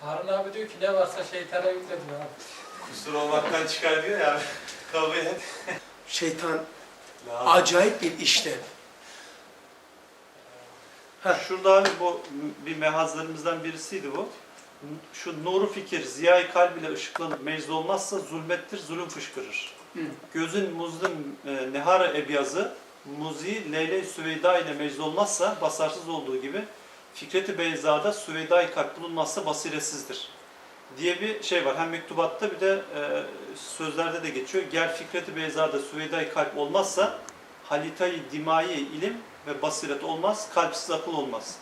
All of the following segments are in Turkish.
Harun abi diyor ki ne varsa şeytana yükle diyor abi. Kusur olmaktan çıkar diyor ya. Kabul et. Şeytan acayip bir işlev. Heh. Şurada abi bu bir mehazlarımızdan birisiydi bu. Şu nuru fikir, ziyayı kalb ile ışıklanıp mecz olmazsa zulmettir, zulüm fışkırır. Hı. Gözün muzlim e, nehara ebyazı, muzi leyle süveyda ile mecz olmazsa basarsız olduğu gibi Fikret-i Beyza'da süveyda kalp bulunmazsa basiretsizdir diye bir şey var. Hem mektubatta bir de e, sözlerde de geçiyor. Gel Fikret-i Beyza'da süveyda kalp olmazsa halitayı dimai ilim ve basiret olmaz, kalpsiz akıl olmaz.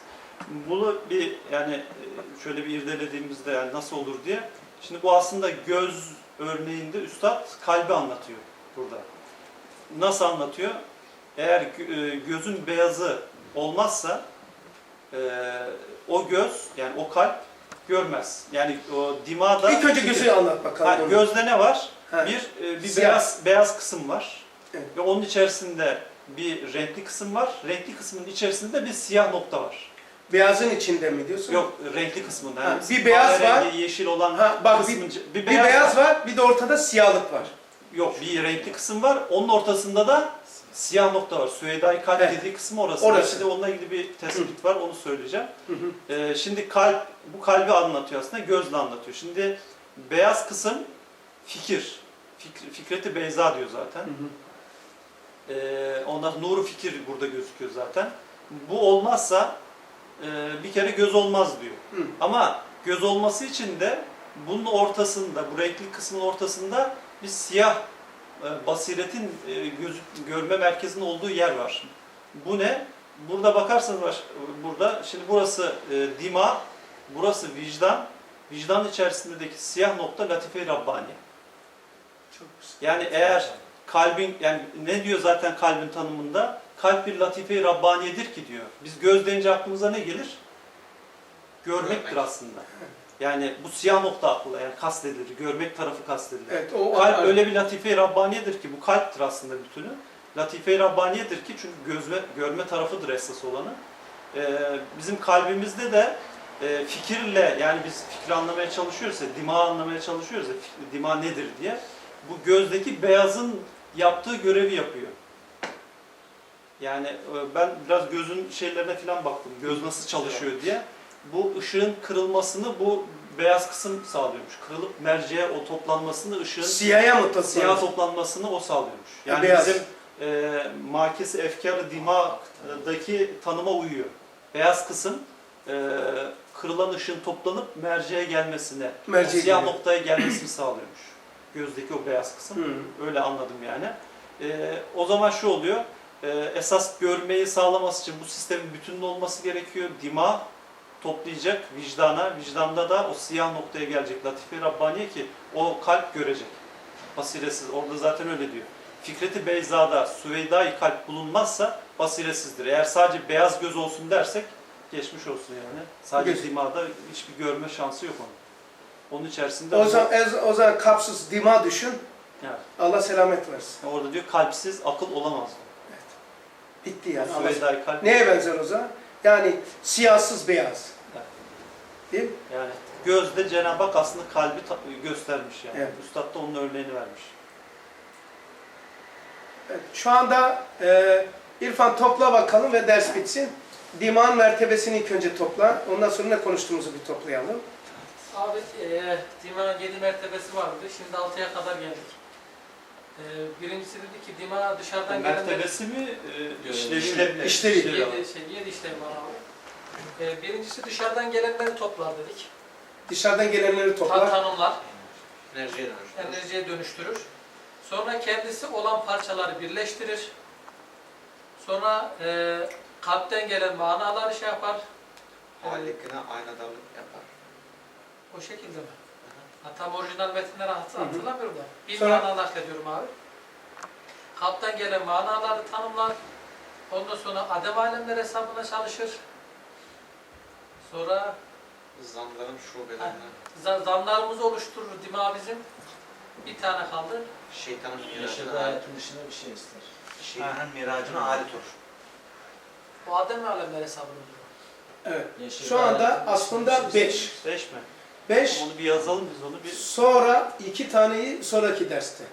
Bunu bir yani e, şöyle bir irdelediğimizde yani nasıl olur diye. Şimdi bu aslında göz örneğinde üstad kalbi anlatıyor burada. Nasıl anlatıyor? Eğer e, gözün beyazı olmazsa e, o göz yani o kalp görmez. Yani o dimada İlk önce gözü anlat Ha, bakalım. onu. gözde ne var? Ha. Bir e, bir Siyah. beyaz beyaz kısım var. Evet. Ve onun içerisinde bir renkli kısım var. Renkli kısmın içerisinde bir siyah nokta var. Beyazın içinde mi diyorsun? Yok renkli kısmında. Ha, Yani bir beyaz kahverengi, yeşil olan Ha, bak bir, kısmın içi- bir beyaz, var, bir de ortada siyahlık var. Yok bir renkli kısım var. Onun ortasında da siyah nokta var. Süheyda-i kalp Evet. dediği kısmı orası. Orası. Şimdi onunla ilgili bir tespit var. Onu söyleyeceğim. Hı hı. Ee, şimdi kalp, bu kalbi anlatıyor aslında, gözle anlatıyor. Şimdi beyaz kısım fikir. Fikri, Fikreti Beyza diyor zaten. Hı hı. Ee, ondan nuru fikir burada gözüküyor zaten. Bu olmazsa e, bir kere göz olmaz diyor. Hı. Ama göz olması için de bunun ortasında, bu renkli kısmın ortasında bir siyah basiretin e, göz, görme merkezinin olduğu yer var. Bu ne? Burada bakarsanız baş- burada şimdi burası e, dima, burası vicdan. Vicdan içerisindeki siyah nokta latife-i Rabbani. Çok güzel. Yani eğer kalbin yani ne diyor zaten kalbin tanımında? Kalp bir latife-i Rabbaniyedir ki diyor. Biz göz deyince aklımıza ne gelir? Görmektir Görmek. aslında. Yani bu siyah nokta akla yani kastedilir. Görmek tarafı kastedilir. Evet, o Kalp öyle bir latife-i Rabbaniyedir ki bu kalptir aslında bütünü. Latife-i Rabbaniyedir ki çünkü gözme, görme tarafıdır esas olanı. Ee, bizim kalbimizde de e, fikirle yani biz fikri anlamaya çalışıyoruz ya, dima anlamaya çalışıyoruz ya, dima nedir diye. Bu gözdeki beyazın yaptığı görevi yapıyor. Yani e, ben biraz gözün şeylerine falan baktım. Göz nasıl çalışıyor diye. Bu ışığın kırılmasını bu beyaz kısım sağlıyormuş. Kırılıp merceğe o toplanmasını ışığın Siyaya mı toplanır? siyah toplanmasını o sağlıyormuş. Yani beyaz. bizim e, makesi efkarı dimadaki tanıma uyuyor. Beyaz kısım e, kırılan ışığın toplanıp merceğe gelmesine, Merceğe o siyah geliyor. noktaya gelmesini sağlıyormuş. Gözdeki o beyaz kısım. Hı. Öyle anladım yani. E, o zaman şu oluyor, e, esas görmeyi sağlaması için bu sistemin bütünlü olması gerekiyor. Dima toplayacak vicdana, vicdanda da o siyah noktaya gelecek latife Rabbaniye ki o kalp görecek. Basiretsiz, orada zaten öyle diyor. Fikreti Beyza'da Süveyda-i kalp bulunmazsa basiretsizdir. Eğer sadece beyaz göz olsun dersek geçmiş olsun yani. Sadece Göz. dimada hiçbir görme şansı yok onun. Onun içerisinde O zaman, ez- o zaman kapsız dima düşün. Evet. Allah selamet versin. orada diyor kalpsiz akıl olamaz. Bitti yani. Allah- Süveyda-i kalp Neye benzer o zaman? Yani siyahsız beyaz. Evet. Değil mi? Yani gözde Cenab-ı Hak aslında kalbi göstermiş yani. Evet. Üstad da onun örneğini vermiş. Evet, şu anda e, İrfan topla bakalım ve ders bitsin. Diman mertebesini ilk önce topla. Ondan sonra ne konuştuğumuzu bir toplayalım. Abi e, Dima 7 mertebesi vardı. Şimdi 6'ya kadar geldik. E, birincisi dedi ki Dima dışarıdan gelenler... Mertebesi mi? E, işlevi, İşlevleri. İşlevi. İşlevi. Yedi, şey, yedi işlevi var abi. E, birincisi dışarıdan gelenleri toplar dedik. Dışarıdan gelenleri Ta topla. tanımlar, Enerjiye dönüştürür. enerjiye dönüştürür. Sonra kendisi olan parçaları birleştirir. Sonra e, kalpten gelen manaları şey yapar. E, Hallikine aynadarlık yapar. o şekilde mi? Ha, tam orijinal metinleri hat- Hı hı. hatırlamıyorum da. Bir Sonra- mana naklediyorum abi. Kalpten gelen manaları tanımlar. Ondan sonra adem alemler hesabına çalışır. Sonra Zanların şubelerini, za- zanlarımızı oluşturur dima bizim. Bir tane kaldı. şeytanın miracına, hayatın dışında bir şey ister. şeytanın miracına alet olur. O adem alemler hesabını diyor. Evet. Yaşadığı Şu anda hayatın dışında aslında bir şey 5. ister. Beş mi? Beş. Onu bir yazalım biz onu bir. Sonra iki taneyi sonraki derste.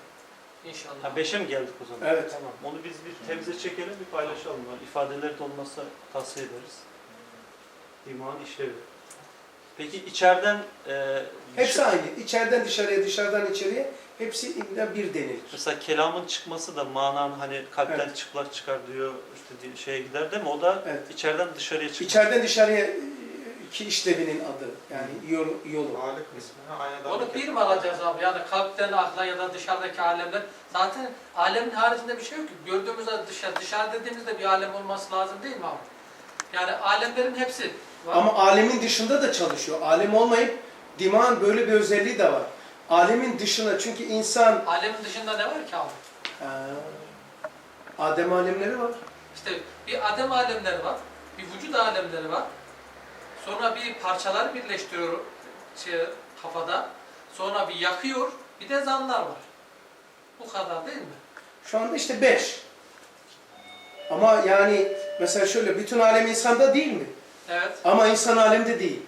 İnşallah. Ha beşe mi geldik o zaman? Evet. Tamam. Onu biz bir temize çekelim, bir paylaşalım. Yani ifadeleri de olmazsa tavsiye ederiz. İman işlevi. Peki içeriden e, Hepsi dışı- aynı. İçeriden dışarıya, dışarıdan içeriye hepsi illa bir denilir. Mesela kelamın çıkması da mananın hani kalpten Evet. çıplak çıkar diyor işte şeye gider değil mi? O da Evet. içeriden dışarıya çıkar. İçeriden dışarıya e, ki işlevinin adı. Yani yol, yolu. Ağırlık kısmı. Onu bir mi alacağız abi? Yani kalpten akla ya da dışarıdaki alemler. Zaten alemin haricinde bir şey yok ki. Gördüğümüzde dışarı, dışarı dediğimizde bir alem olması lazım değil mi abi? Yani alemlerin hepsi var. Ama alemin dışında da çalışıyor. Alem olmayıp dimağın böyle bir özelliği de var. Alemin dışına çünkü insan Alemin dışında ne var ki abi? Ha, Adem alemleri var. İşte bir adem alemleri var, bir vücut alemleri var. Sonra bir parçalar birleştiriyor şey, kafada. Sonra bir yakıyor, bir de zanlar var. Bu kadar değil mi? Şu anda işte beş. Ama yani mesela şöyle bütün alem insanda değil mi? Evet. Ama insan alemde değil.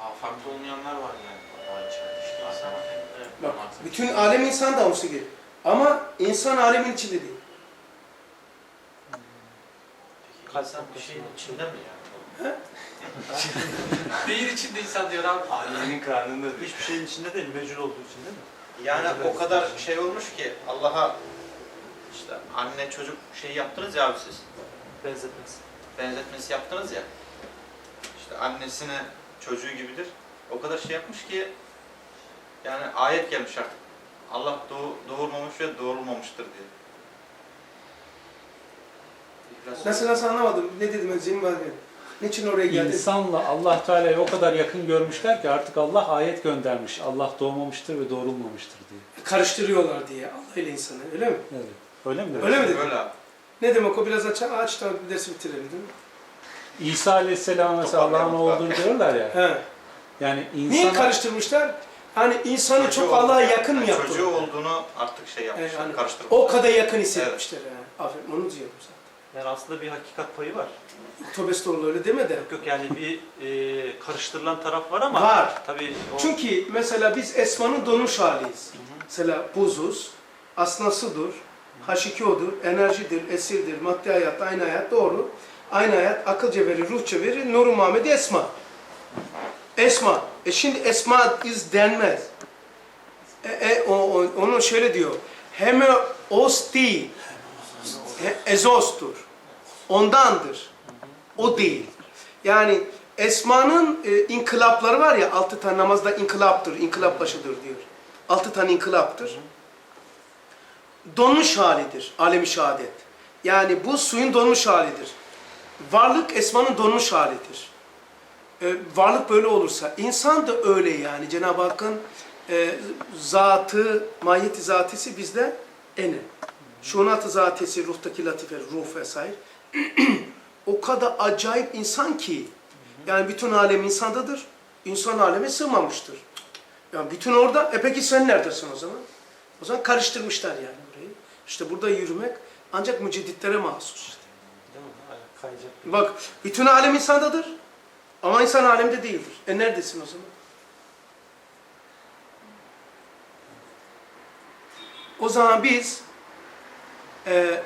Aa, farklı olmayanlar var yani. Bak bütün alem insan da olsa gerek. Ama insan alemin içinde değil. İnsan bir şeyin içinde mi yani? Değil içinde insan diyor abi. Annenin karnında Hiçbir şeyin içinde değil, mecbur olduğu için değil mi? Yani o kadar şey olmuş ki Allah'a işte anne çocuk şey yaptınız ya abi siz. Benzetmez. Benzetmesi yaptınız ya. İşte annesine çocuğu gibidir. O kadar şey yapmış ki yani ayet gelmiş artık. Allah doğ, doğurmamış ve doğrulmamıştır diye. İhlas- Nasıl nasıl anlamadım. Ne dedim ben Zeynep abi? Niçin oraya geldin? İnsanla Allah Teala'yı o kadar yakın görmüşler ki artık Allah ayet göndermiş. Allah doğmamıştır ve doğrulmamıştır diye. Karıştırıyorlar diye Allah ile insanı. Öyle mi? Evet. Öyle mi? Öyle mi dedin? Böyle abi. Ne demek o? Biraz aç, aç da bir dersi bitirelim değil mi? İsa Aleyhisselam mesela Allah'ın oğludur diyorlar ya. He. Yani Niye insana karıştırmışlar? Hani insanı Çocuğu çok Allah'a yakın mı yaptı? Çocuğu olduğunu artık şey yapmışlar, Yani karıştırmışlar. O kadar yakın hissetmişler. yani. Aferin onu diyorum zaten. Yani aslında bir hakikat payı var. Tövbe estağfurullah öyle deme de. Yok yok yani bir e, karıştırılan taraf var ama Var. tabii o Çünkü mesela biz Esma'nın donmuş haliyiz. Hı hı. Mesela buzuz, aslında sudur, H2O'dur, enerjidir, esirdir, maddi hayat, aynı hayat doğru. Aynı hayat akılca verir, ruhça verir, Nur-u Muhammed Esma. Esma. E şimdi Esma iz denmez. E, e, o, o- onu şöyle diyor. Heme osti. Ezostur. Ondandır. O değil. Yani Esma'nın e, inkılapları var ya, altı tane namazda inkılaptır, inkılap başıdır diyor. Altı tane inkılaptır. Donmuş halidir, alemi şehadet. Yani bu suyun donmuş halidir. Varlık Esma'nın donmuş halidir. E, varlık böyle olursa, insan da öyle yani. Cenab-ı Hakk'ın e, zatı, mahiyeti zatisi bizde ene. Şunat-ı zatisi, ruhtaki latife, ruh vesaire. o kadar acayip insan ki, yani bütün alem insandadır. İnsan aleme sığmamıştır. Yani bütün orada, e peki sen neredesin o zaman? O zaman karıştırmışlar yani. İşte burada yürümek ancak mücedditlere mahsus işte. değil mi? Kayacak. Bak, bütün alem insandadır. Ama insan alemde değildir. E neredesin o zaman? O zaman biz e,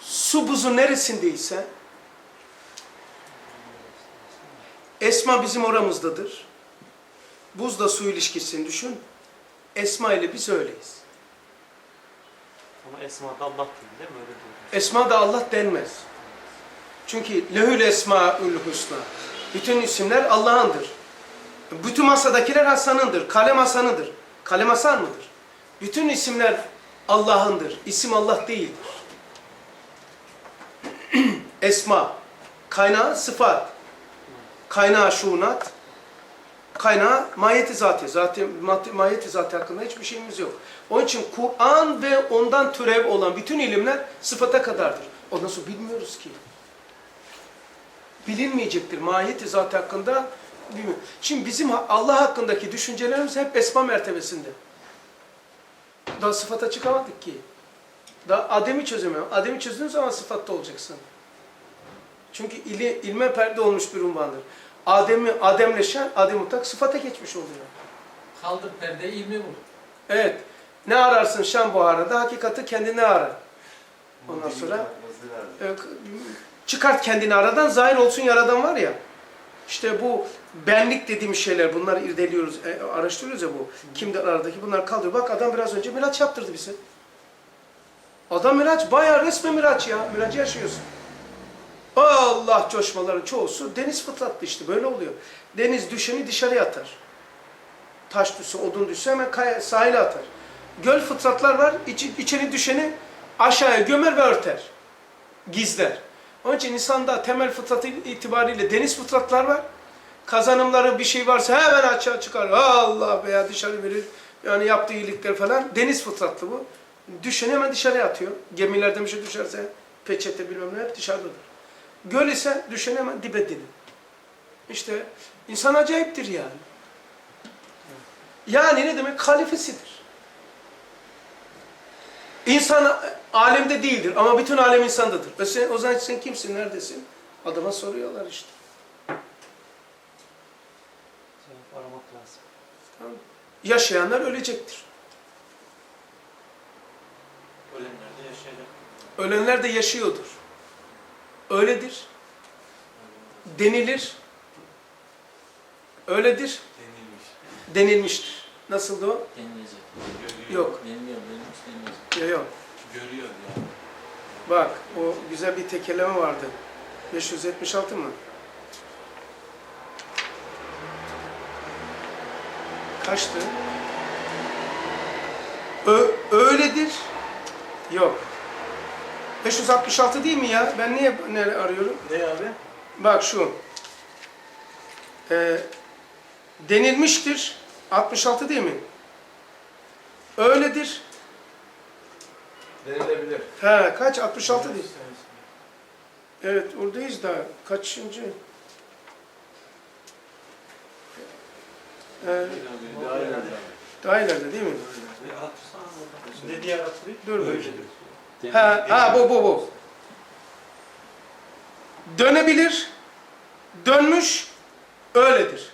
su buzu neresindeyse Esma bizim oramızdadır. Buzla su ilişkisini düşün. Esma ile biz öyleyiz. Ama Esma da Allah değil değil mi? Öyle diyor. Esma da Allah denmez. Çünkü lehül esmaül husna. Bütün isimler Allah'ındır. Bütün masadakiler Hasan'ındır. Kalem Hasan'ındır. Kalem Hasan mıdır? Bütün isimler Allah'ındır. İsim Allah değildir. Esma. Kaynağı sıfat. Kaynağı şunat. Kaynağı mahiyeti zatı. Zaten mahiyeti zatı hakkında hiçbir şeyimiz yok. Onun için Kur'an ve ondan türev olan bütün ilimler sıfata kadardır. Ondan sonra bilmiyoruz ki. Bilinmeyecektir. Mahiyeti zatı hakkında. Şimdi bizim Allah hakkındaki düşüncelerimiz hep esma mertebesinde. Daha sıfata çıkamadık ki. Daha Adem'i çözemiyorum. Adem'i çözdüğün zaman sıfatta olacaksın. Çünkü ili, ilme perde olmuş bir unvandır. Adem'i Ademleşen Adem mutlak sıfata geçmiş oluyor. Kaldır perdeyi ilmi bul. Evet. Ne ararsın Şam buharında? Hakikati kendine ara. Ondan sonra e, çıkart kendini aradan zahir olsun yaradan var ya. İşte bu benlik dediğim şeyler bunları irdeliyoruz, e, araştırıyoruz ya bu. Kimden aradaki bunlar kaldırıyor. Bak adam biraz önce miraç yaptırdı bize. Adam miraç bayağı resme miraç ya. Miracı yaşıyorsun. Allah coşmaların çoğusu deniz fıtratlı işte böyle oluyor. Deniz düşeni dışarıya atar. Taş düşse, odun düşse hemen kaya, sahile atar. Göl fıtratlar var, içi, içeri düşeni aşağıya gömer ve örter. Gizler. Onun için insanda temel fıtratı itibariyle deniz fıtratlar var. Kazanımları bir şey varsa hemen açığa çıkar. Allah veya dışarı verir. Yani yaptığı iyilikler falan. Deniz fıtratlı bu. Düşeni hemen dışarıya atıyor. Gemilerden bir şey düşerse peçete bilmem ne hep dışarıdadır. Göl ise düşeni hemen dibe denir. İşte insan acayiptir yani. Yani ne demek? Kalifesidir. İnsan alemde değildir ama bütün alem insandadır. Ve sen, o zaman sen kimsin, neredesin? Adama soruyorlar işte. Cevap aramak lazım. Tamam. Yaşayanlar ölecektir. Ölenler de yaşayacak. Ölenler de yaşıyordur. Öyledir. Denilir. Öyledir. Denilmiş. Denilmiştir. Nasıldı o? Denilecek. Görüyor. Yok. Deniliyor, denilmiş, denilecek. Yok yok. Görüyor yani. Bak o güzel bir tekerleme vardı. 576 mı? Kaçtı? Ö öyledir. Yok. 566 değil mi ya? Ben niye ne arıyorum? Ne abi? Bak şu. Ee, denilmiştir. 66 değil mi? Öyledir. Denilebilir. He kaç? 66 değil. Evet oradayız da kaçıncı? Ee, daha ileride değil mi? Ne hatırlayayım? Dur böyle. Ha, ha bu bu bu. Dönebilir. Dönmüş. Öyledir.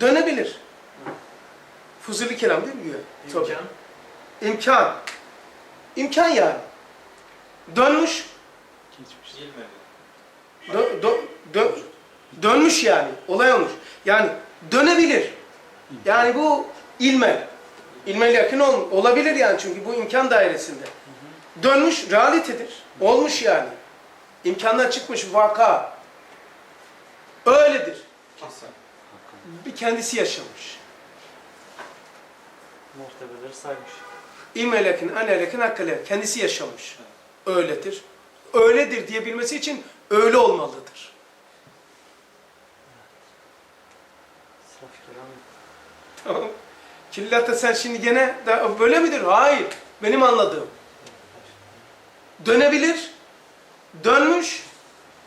Dönebilir. Fuzuli kelam değil mi? Tabii. İmkan. İmkan. İmkan yani. Dönmüş. Geçmiş. Dö, dö, dö, dönmüş yani. Olay olmuş. Yani dönebilir. Yani bu ilme. İlmel yakın ol, olabilir yani çünkü bu imkan dairesinde. Dönmüş realitedir. Olmuş yani. İmkandan çıkmış vaka. Öyledir. Kesin. Bir kendisi yaşamış. Mertebeleri saymış. İlmel yakın, anel yakın, hakkal yakın. Kendisi yaşamış. Öyledir. Öyledir diyebilmesi için öyle olmalıdır. Tamam. Killatta sen şimdi gene da böyle midir? Hayır. Benim anladığım. Dönebilir. Dönmüş.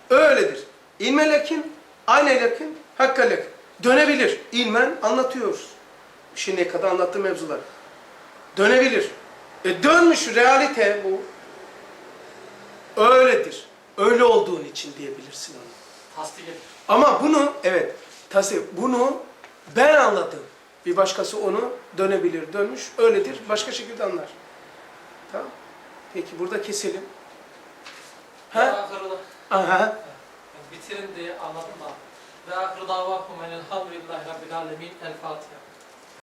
Öyledir. İlme lakin, aynı lakin, hakka lakin. Dönebilir. İlmen anlatıyoruz. Şimdiye kadar anlattığım mevzular. Dönebilir. E dönmüş realite bu. Öyledir. Öyle olduğun için diyebilirsin onu. Tasdik et. Ama bunu evet tasvir bunu ben anladım. Bir başkası onu dönebilir, dönmüş, öyledir. Başka şekilde anlar. Tamam. Peki burada keselim. Ha? Aha. bitirin diye anladım da. Ve ahırı davakum enelhamdülillahi rabbil alemin. El Fatiha.